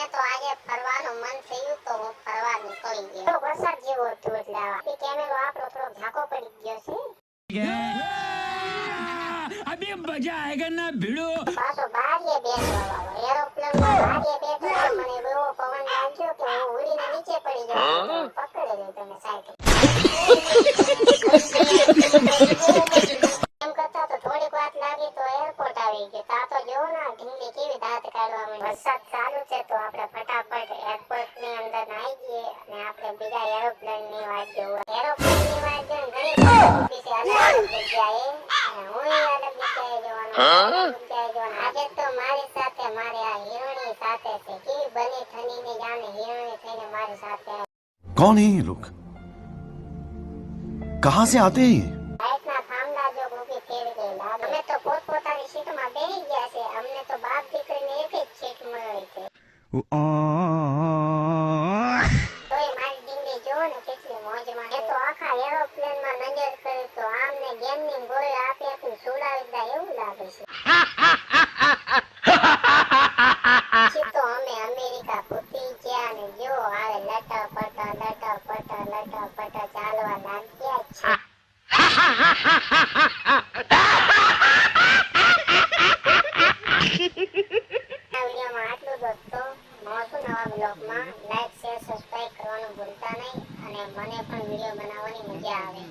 મને તો આજે ફરવાનું મન થયું તો હું ફરવા નીકળી ગયો. થોડો વરસાદ જેવો હતો એટલે આવા. કેમેરો આપણો થોડો ઢાકો પડી ગયો છે. વાત લાગી તો એરપોર્ટ આવી ગયો. તા તો જો ના ઢીંગલી વરસાદ આપણે ફટાફટ એરપોર્ટની અંદર આવી ગઈએ અને આપણે બીજા એરોપ્લેનની વાત જોવું. એરોપ્લેનની વાત જો ઘણી અલગ જગ્યાએ અને હું અલગ જગ્યાએ જવાનું જગ્યાએ આજે તો મારી સાથે મારી આ હિરોની સાથે છે. કેવી બની થની ને જાણે હિરોની થઈને મારી સાથે કોણ હે લોક કહાં સે આતે હે છે. ha ha ડીંગલી નવા બ્લોગમાં લાઈક શેર સબસ્ક્રાઇબ કરવાનું ભૂલતા નહીં અને મને પણ વીડિયો બનાવવાની મજા આવે.